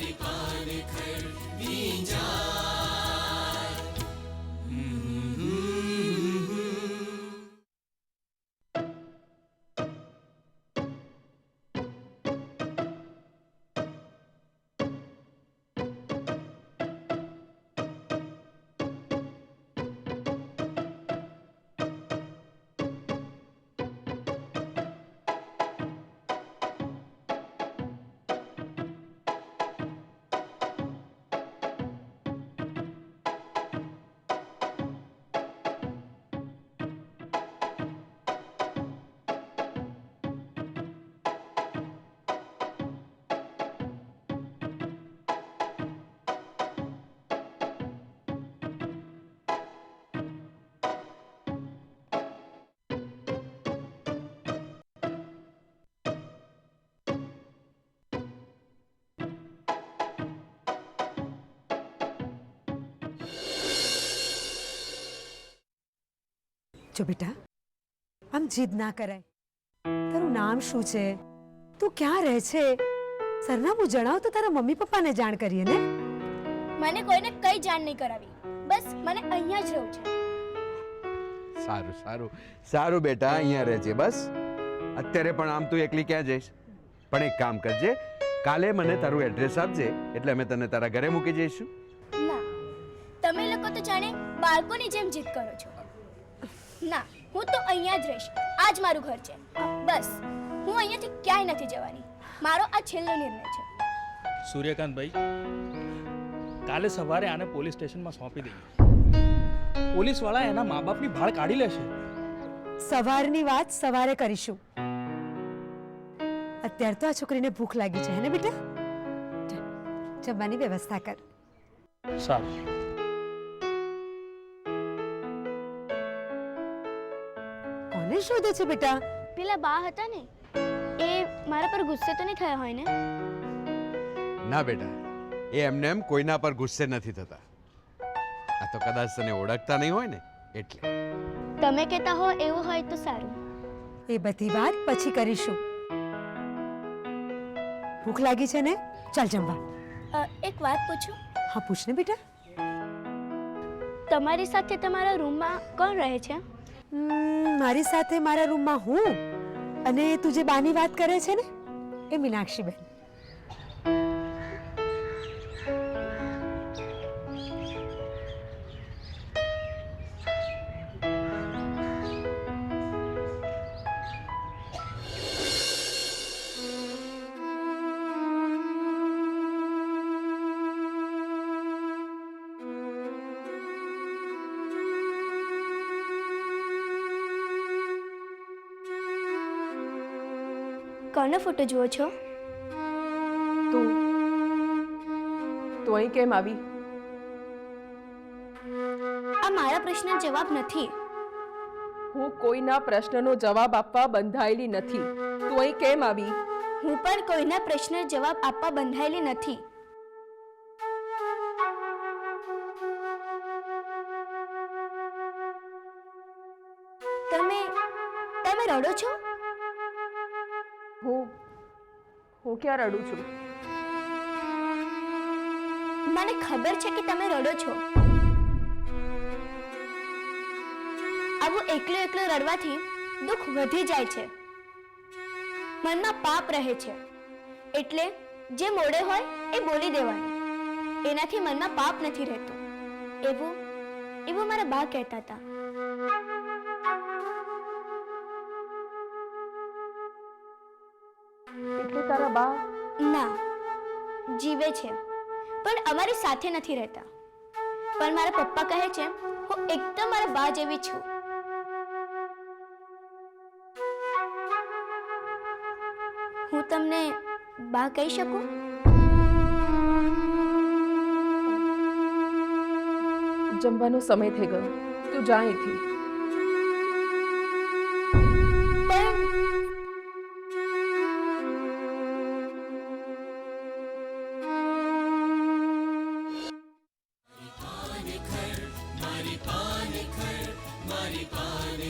परिपालिखर જો બેટા આમ જીદ ના કરાય. તારું નામ શું છે? તું ક્યાં રહે છે? સરનામું જણાવ તો તારા મમ્મી પપ્પાને જાણ કરીએ ને. મને કોઈને કઈ જાણ નહીં કરાવી. બસ મને અહીંયા જ રહેવું છે. સારું સારું. સારું બેટા અહીંયા રહેજે બસ. અત્યારે પણ આમ તું એકલી ક્યાં જઈશ? પણ એક કામ કરજે કાલે મને તારું એડ્રેસ આપજે એટલે અમે તને તારા ઘરે મૂકી જઈશું. ના તમે લોકો તો જાણે બાળકોની જેમ જીદ કરો છો. ના હું તો અહીંયા જ રહીશ. આ જ મારું ઘર છે. બસ. હું અહીંયાથી ક્યાંય નથી જવાની. મારો આ છેલ્લો નિર્ણય છે. સૂર્યકાંતભાઈ કાલે સવારે આને પોલીસ સ્ટેશનમાં સોંપી દઈએ. પોલીસવાળા એના મા બાપની ભાળ કાઢી લેશે. સવારની વાત સવારે કરીશું. અત્યારે તો આ છોકરીને ભૂખ લાગી છે હે ને બેટા? જમવાની વ્યવસ્થા કર. સારું. કોને શોધે છે બેટા? પેલા બા હતા ને એ મારા પર ગુસ્સે તો નહીં થયા હોય ને? ના બેટા એ એમને એમ કોઈના પર ગુસ્સે નથી થતા. આ તો કદાચ તને ઓળખતા નહીં હોય ને એટલે. તમે કહેતા હો એવું હોય તો સારું. એ બધી વાત પછી કરીશું. ભૂખ લાગી છે ને? ચાલ જમવા. એક વાત પૂછું? હા પૂછ ને બેટા. તમારી સાથે તમારા રૂમમાં કોણ રહે છે? મારી સાથે મારા રૂમમાં હું અને તું જે બાની વાત કરે છે ને, એ મીનાક્ષીબેન. કોનો ફોટો જુઓ છો? તું. તું અહીં કેમ આવી? આ મારા પ્રશ્નનો જવાબ નથી. હું કોઈના પ્રશ્નનો જવાબ આપવા બંધાયેલી નથી. તું અહીં કેમ આવી? હું પણ કોઈના પ્રશ્નનો જવાબ આપવા બંધાયેલી નથી. તમે તમે રડો છો? હું હું ક્યાં રડું છું? મને ખબર છે કે તમે રડો છો. આવું એકલો એકલો રડવાથી દુઃખ વધી જાય છે. મનમાં પાપ રહે છે. એટલે જે મોડે હોય એ બોલી દેવાનું. એનાથી મનમાં પાપ નથી રહેતું. એવું એવું મારા બા કહેતા હતા. એટલે તારા બા? ના જીવે છે. પણ અમારી સાથે નથી રહેતા. પણ મારા પપ્પા કહે છે હું એકદમ મારા બા જેવી છું. હું તમને બા કહી શકું? જમવાનો સમય થઈ ગયો. તું જા અહીંથી. পারে